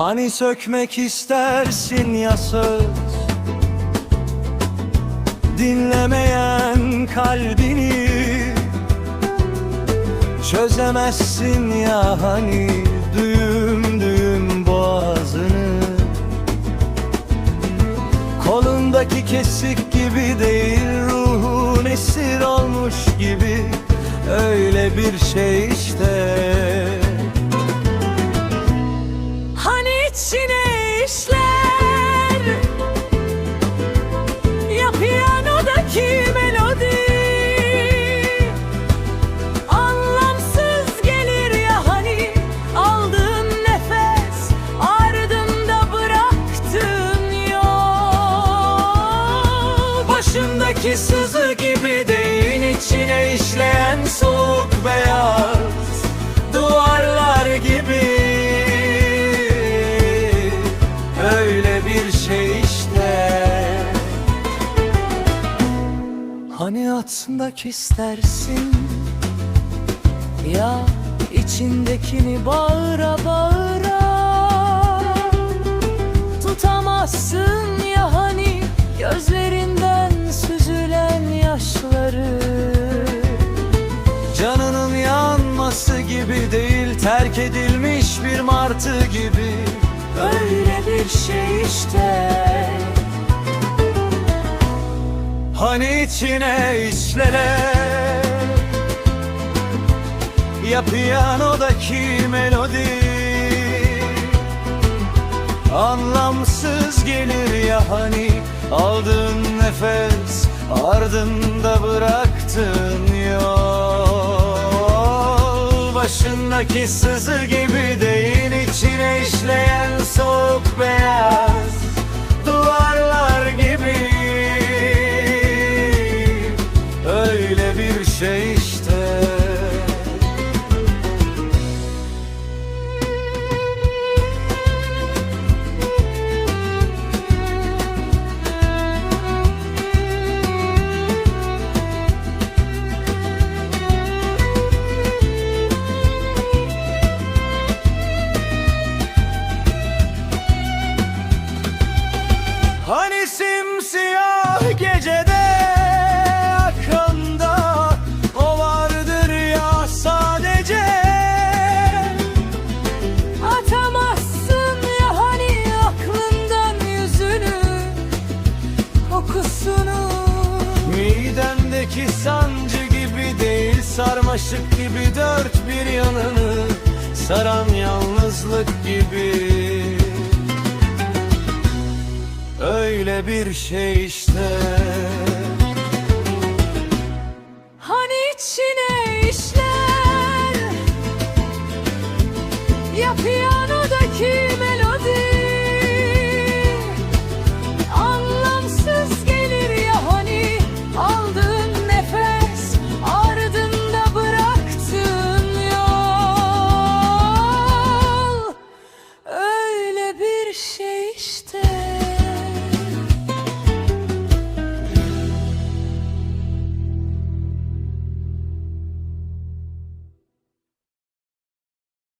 Hani sökmek istersin ya söz? Dinlemeyen kalbini Çözemezsin ya hani Düğüm düğüm boğazını? Kolundaki kesik gibi değil Ruhun esir olmuş gibi. Öyle bir şey işte Başındaki sızı gibi değil içine işleyen soğuk beyaz Duvarlar gibi. Öyle bir şey işte. Hani atmak istersin? Ya içindekini bağıra bağıra Tutamazsın yanması gibi değil Terk edilmiş bir martı gibi. Öyle bir şey işte. Hani içine işlere Ya piyanodaki melodi. Anlamsız gelir ya hani Aldığın nefes ardında bıraktığın yol Başındaki sızı gibi değil içine işleyen soğuk beyaz Kokusunu. Midemdeki sancı gibi değil sarmaşık gibi dört bir yanını saran yalnızlık gibi. Öyle bir şey Hani içine işler? Ya piyanodaki